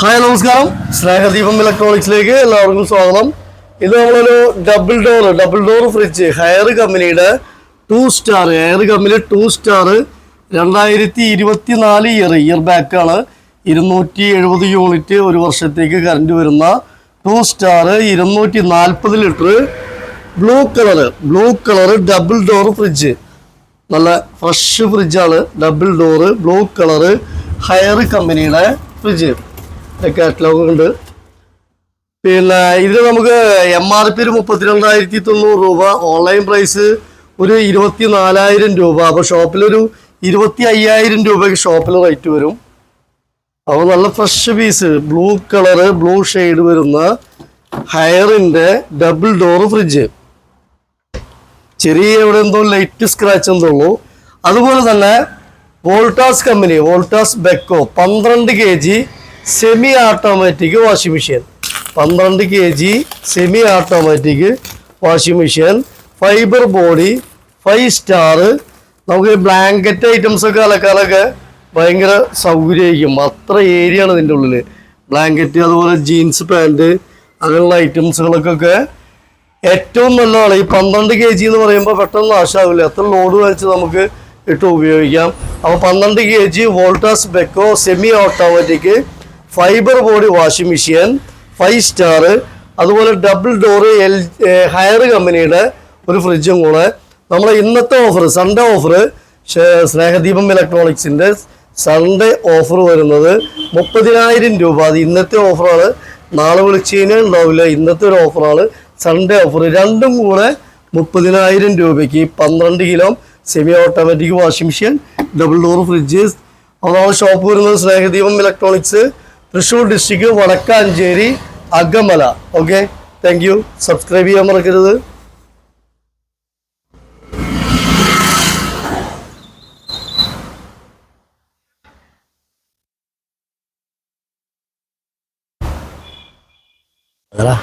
Hi നമസ്കാരം. സ്നേഹദീപം ഇലക്ട്രോണിക്സിലേക്ക് എല്ലാവർക്കും സ്വാഗതം. ഇത് നമ്മളൊരു double door double door fridge Haier കമ്പനിയുടെ two star Haier company two star രണ്ടായിരത്തി ഇരുപത്തി നാല് ഇയർ ഇയർ ബാക്കാണ് ഇരുന്നൂറ്റി എഴുപത് യൂണിറ്റ് ഒരു വർഷത്തേക്ക് കറണ്ട് വരുന്ന ടു സ്റ്റാർ ഇരുന്നൂറ്റി നാൽപ്പത് litre blue colour blue colour double door fridge നല്ല fresh ഫ്രിഡ്ജാണ് double door blue colour Haier കമ്പനിയുടെ ഫ്രിഡ്ജ് കാറ്റലോഗ് ഉണ്ട്. പിന്നെ ഇതിന് നമുക്ക് എം ആർ പി ഒരു മുപ്പത്തിരണ്ടായിരത്തി തൊണ്ണൂറ് രൂപ ഓൺലൈൻ പ്രൈസ് ഒരു ഇരുപത്തി നാലായിരം രൂപ അപ്പോൾ ഷോപ്പിലൊരു ഇരുപത്തി അയ്യായിരം രൂപയ്ക്ക് ഷോപ്പിൽ റേറ്റ് വരും. അപ്പോൾ നല്ല fresh piece blue colour blue shade വരുന്ന ഹയറിന്റെ ഡബിൾ ഡോർ ഫ്രിഡ്ജ് ചെറിയ എവിടെ എന്തോ ലൈറ്റ് സ്ക്രാച്ച് എന്തോ ഉള്ളൂ. അതുപോലെ തന്നെ വോൾട്ടാസ് കമ്പനി വോൾട്ടാസ് ബെക്കോ പന്ത്രണ്ട് K G semi automatic washing machine പന്ത്രണ്ട് K G semi automatic washing machine fiber body five star നമുക്ക് ബ്ലാങ്കറ്റ് ഐറ്റംസ് ഒക്കെ അലക്കാനൊക്കെ ഭയങ്കര സൗകര്യമായിരിക്കും. അത്ര ഏരിയ ആണ് ഇതിന്റെ ഉള്ളിൽ ബ്ലാങ്കറ്റ് അതുപോലെ ജീൻസ് പാന്റ് അങ്ങനെയുള്ള ഐറ്റംസുകൾക്കൊക്കെ ഏറ്റവും നല്ലതാണ്. ഈ പന്ത്രണ്ട് കെ ജി എന്ന് പറയുമ്പോൾ പെട്ടെന്ന് നാശമാവില്ല എത്ര ലോഡ് വരച്ച് നമുക്ക് ഇട്ട് ഉപയോഗിക്കാം. അപ്പോൾ പന്ത്രണ്ട് K G Voltas Beko semi automatic fibre body washing machine five star അതുപോലെ ഡബിൾ ഡോറ് എൽ ഹയർ കമ്പനിയുടെ ഒരു ഫ്രിഡ്ജും കൂടെ. നമ്മളെ ഇന്നത്തെ ഓഫർ സൺഡേ ഓഫർ സ്നേഹദീപം ഇലക്ട്രോണിക്സിന്റെ സൺഡേ ഓഫർ വരുന്നത് മുപ്പതിനായിരം രൂപ. അത് ഇന്നത്തെ ഓഫറാണ്. നാളെ വിളിച്ചു കഴിഞ്ഞാൽ ഉണ്ടാവില്ല. ഇന്നത്തെ ഒരു ഓഫറാണ്. Sunday offer. രണ്ടും കൂടെ മുപ്പതിനായിരം രൂപയ്ക്ക്. പന്ത്രണ്ട് kilo semi automatic washing machine double door fridge അതാണ് ഷോപ്പ് വരുന്നത് Snehadeepam electronics. Thrissur district Vadakkanchery Agamala okay thank you subscribe ചെയ്യാൻ മറക്കരുത്. അതാ